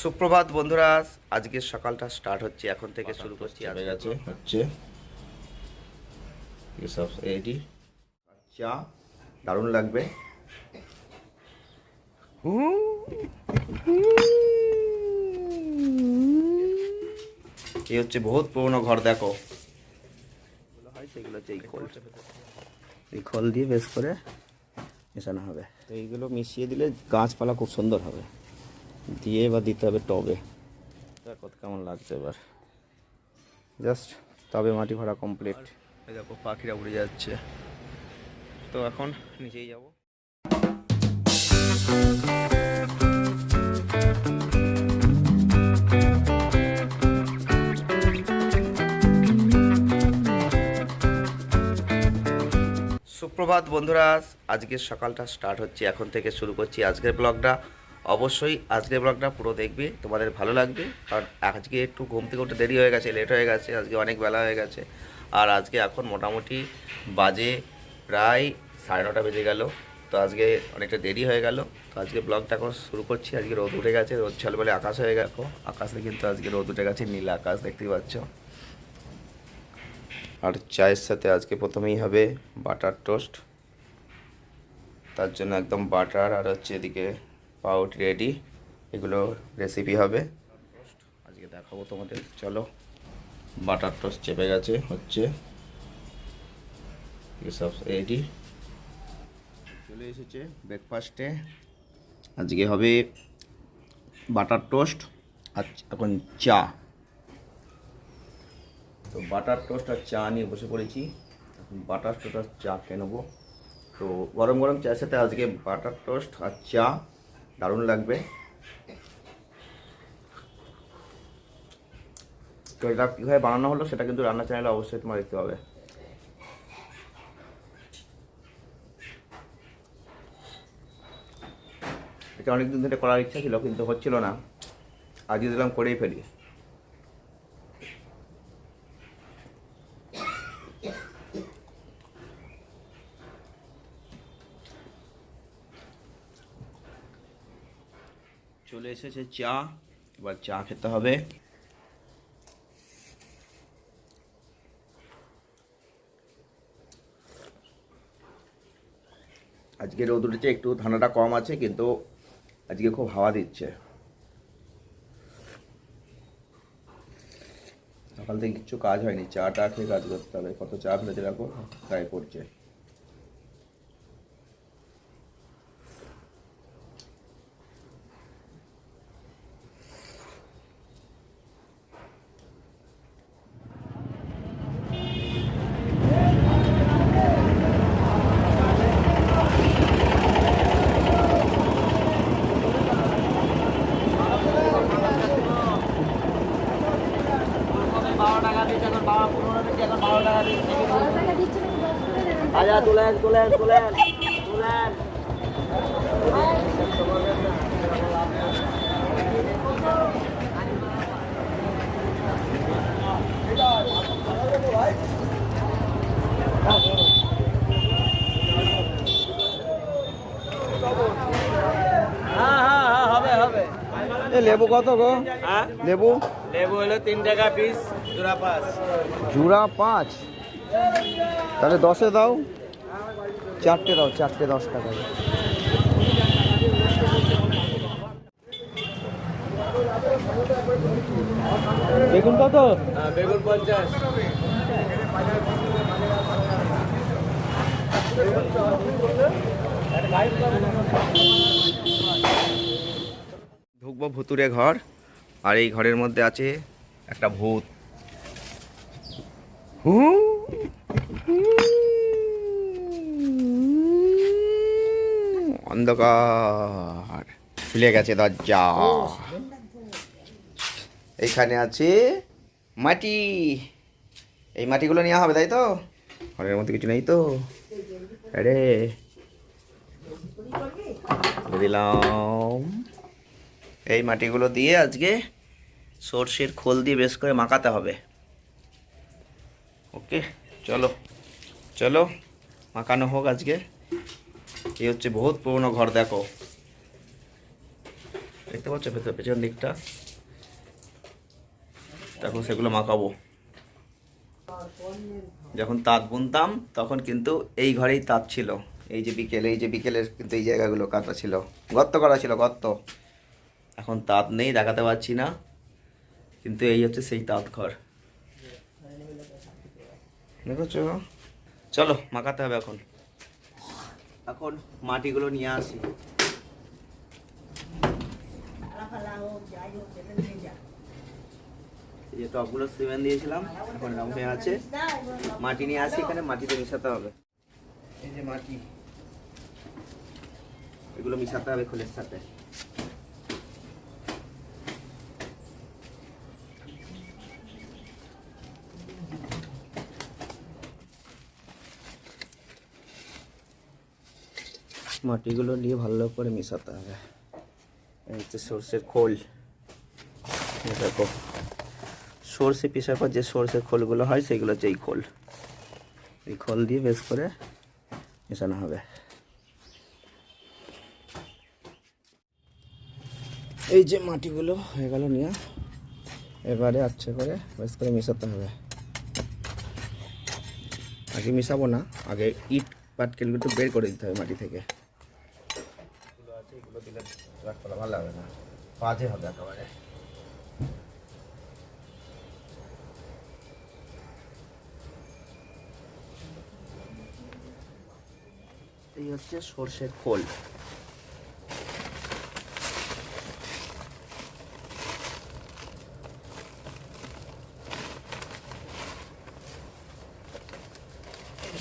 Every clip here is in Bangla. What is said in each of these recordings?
সুপ্রভাত বন্ধুরা আজকে সকালটা স্টার্ট হচ্ছে এখন থেকে শুরু করছি আজকে। গেছে হচ্ছে। এটি চা দারুণ লাগবে। এই হচ্ছে বহুত পুরনো ঘর দেখো। হয় সেগুলো হচ্ছে এই খোল। এই খোল দিয়ে বেশ করে মেশানো হবে। তো এইগুলো মিশিয়ে দিলে গাছপালা খুব সুন্দর হবে। দিয়ে এবার দিতে হবে টবে। কত কেমন লাগছে এবার। জাস্ট তবে মাটি ভরা কমপ্লিট। দেখো পাখিরা উড়ে যাচ্ছে। তো এখন নিচেই যাব। সুপ্রভাত বন্ধুরা, আজকের সকালটা স্টার্ট হচ্ছে, এখন থেকে শুরু করছি আজকের ব্লগটা। অবশ্যই আজকের ব্লগটা পুরো দেখবে, তোমাদের ভালো লাগবে। কারণ আজকে একটু ঘুম থেকে উঠতে দেরি হয়ে গেছে লেট হয়ে গেছে, আজকে অনেক বেলা হয়ে গেছে। আর আজকে এখন মোটামুটি বাজে প্রায় সাড়ে নটা বেজে গেল। তো আজকে অনেকটা দেরি হয়ে গেল। তো আজকে ব্লগটা এখন শুরু করছি। আজকে রোদ উঠে গেছে, রোদ ছলবেলে আকাশ হয়ে গেল। আকাশে কিন্তু আজকে রোদ উঠে গেছে, নীল আকাশ দেখতেই পাচ্ছ। আর চায়ের সাথে আজকে প্রথমেই হবে বাটার টোস্ট। তার জন্য একদম বাটার আর হচ্ছে এদিকে পাউরুটি রেডি, এগুলো রেসিপি হবে। আজকে দেখাবো তোমাদের, চলো। বাটার টোস্ট চেপে গেছে, হচ্ছে। রেডি চলে এসেছে ব্রেকফাস্টে আজকে হবে বাটার টোস্ট আর এখন চা। তো বাটার টোস্ট আর চা নিয়ে বসে পড়েছি। এখন বাটার টোস্ট আর চা খেয়ে নেব। তো গরম গরম চায়ের সাথে আজকে বাটার টোস্ট আর চা। দারুণ লাগবে। তো এটা কীভাবে বানানো হলো সেটা কিন্তু রান্না চ্যানেলে অবশ্যই তোমার দেখতে পাবে। এটা অনেকদিন ধরে করার ইচ্ছা ছিল, কিন্তু হচ্ছিল না। আজকে দিলাম করেই ফেলি চলে এসেছে চা, এবার চা খেতে হবে। আজকে রোদ উঠেছে একটু ঠান্ডাটা কম আছে, কিন্তু আজকে খুব হাওয়া দিচ্ছে। সকাল থেকে কিচ্ছু কাজ হয়নি চা টা খেয়ে কাজ করতে হবে। কত চা ফেলেছে দেখো? গায়ে পড়ছে। তুলেন তুলেন তুলেন তুলেন হ্যাঁ হ্যাঁ হ্যাঁ হবে হবে। এ লেবু কত গো? হ্যাঁ? লেবু? লেবু হলো তিন টাকা পিস জোড়া পাস জুড়া পাঁচ? তাহলে দশে দাও। চারটে দাও চারটে দশ টাকা। বেগুন কত? হ্যাঁ বেগুন পঞ্চাশ। ঢুকবো ভুতুরে ঘর আর এই ঘরের মধ্যে আছে একটা ভূত। হু অন্ধকার। খুলে গেছে দরজা। এইখানে আছে মাটি। এই মাটিগুলো নেওয়া হবে, তাই তো? ঘরের মধ্যে কিছু নেই তো। আরে। দিলাম। এই মাটিগুলো দিয়ে আজকে সর্ষের খোল দিয়ে বেশ করে মাখাতে হবে। ওকে, চলো। চলো, মাখানো হোক আজকে। এই হচ্ছে? বহুত পুরনো ঘর, দেখো। দেখতে পাচ্ছ ভেতর পেছন দিকটা? তখন সেগুলো মাখাবো। যখন তাঁত বুনতাম, তখন কিন্তু এই ঘরেই তাঁত ছিল। এই যে বিকেল, এই যে বিকেলের কিন্তু এই জায়গাগুলো কাটা ছিল। গর্ত করা ছিল, গর্ত। এখন তাঁত নেই, দেখাতে পারছি না। কিন্তু এই হচ্ছে সেই তাঁত ঘর। দেখেছ? চলো, মাখাতে হবে এখন। এখন মাটিগুলো নিয়ে আসি। যে টপগুলো সিমেন্ট দিয়েছিলাম এখন রং হয়ে আছে। মাটি নিয়ে আসি এখানে মাটিতে মিশাতে হবে। এই যে মাটি। এগুলো মিশাতে হবে খোলের সাথে। মাটিগুলো নিয়ে ভালো করে মেশাতে হবে। এই হচ্ছে সর্ষের খোল। দেখো, সর্ষে পিসার পর যে সর্ষের খোলগুলো হয়, সেগুলো হচ্ছে এই খোল। এই খোল দিয়ে বেশ করে মেশানো হবে। এই যে মাটিগুলো হয়ে গেল নিয়ে, এবারে আচ্ছা করে বেশ করে মেশাতে হবে। আগে মেশাবো না, আগে ইট পাটকেলগুলো বের করে দিতে হবে মাটি থেকে। এগুলো দিলে করা ভালো হবে না। বাজে হবে একেবারে। এই হচ্ছে সর্ষের খোল।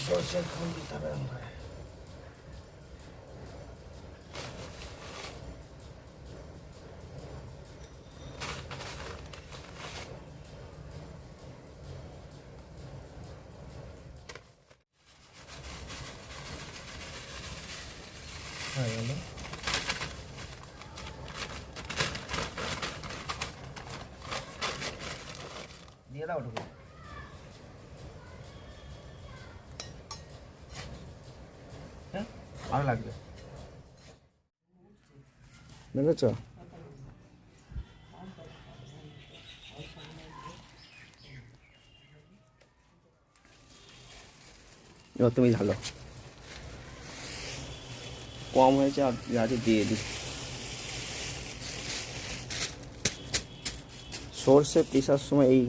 সর্ষের খোল দিতে হবে আমরা হয়ে গেল দিয়ে দাও ওটুকু হ্যাঁ? ভালো লাগবে। দেখেছ তুমি ঝালো। কম হয়েছে আর দিয়ে দিই সর্ষে পিসার সময় এই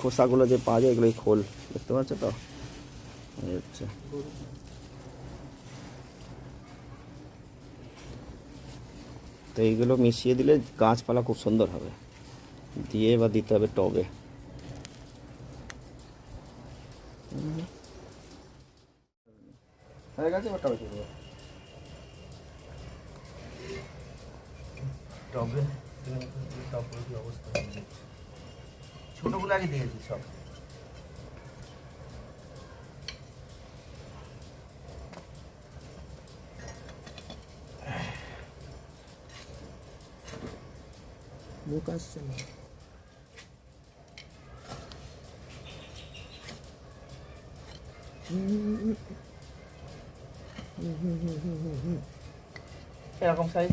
খোসাগুলো যে পাওয়া যায় এগুলোই খোল। দেখতে পাচ্ছ তো? এই হচ্ছে। তো এইগুলো মিশিয়ে দিলে গাছপালা খুব সুন্দর হবে। দিয়ে এবার দিতে হবে টবে। হয়ে গেছে এবার টবে দিয়ে টবে? টবের কি অবস্থা ছোটগুলো আগে দিয়েছি সব মুখ আসছে না এরকম সাইজ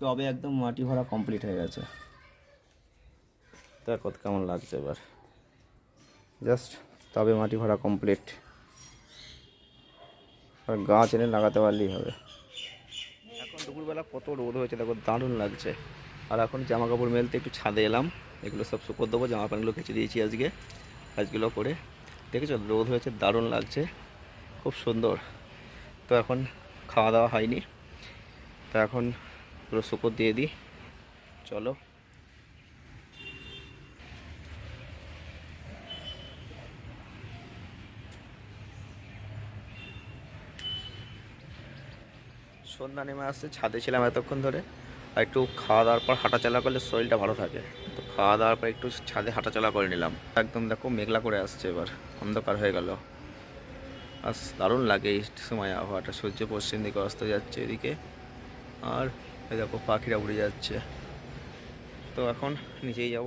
টবে একদম মাটি ভরা কমপ্লিট হয়ে গেছে। দেখো কেমন লাগছে এবার। জাস্ট তবে মাটি ভরা কমপ্লিট আর গাছ এনে লাগাতে পারলেই হবে। এখন দুপুরবেলা কত রোদ হয়েছে, দেখো দারুণ লাগছে। আর এখন জামা কাপড় মেলতে একটু ছাদে এলাম। এগুলো সব শুকো দেবো জামা প্যান্টগুলো কেচে দিয়েছি আজকে। কাজগুলো করে। দেখেছ? রোদ হয়েছে, দারুণ লাগছে। খুব সুন্দর। তো এখন খাওয়া দাওয়া হয়নি। তো এখন পুরো শুকো দিয়ে দিই। চলো। সন্ধ্যা নেমে আসছে, ছাদে ছিলাম এতক্ষণ ধরে। আর একটু খাওয়া দাওয়ার পর হাঁটাচলা করলে শরীরটা ভালো থাকে। তো খাওয়া দাওয়ার পর একটু ছাদে হাঁটাচলা করে নিলাম। একদম দেখো মেঘলা করে আসছে এবার। অন্ধকার হয়ে গেল। আর দারুণ লাগে এই সময় আবহাওয়াটা। সূর্য পশ্চিম দিকে অস্ত যাচ্ছে এদিকে। আর দেখো পাখিরা উড়ে যাচ্ছে। তো এখন নিচেই যাব।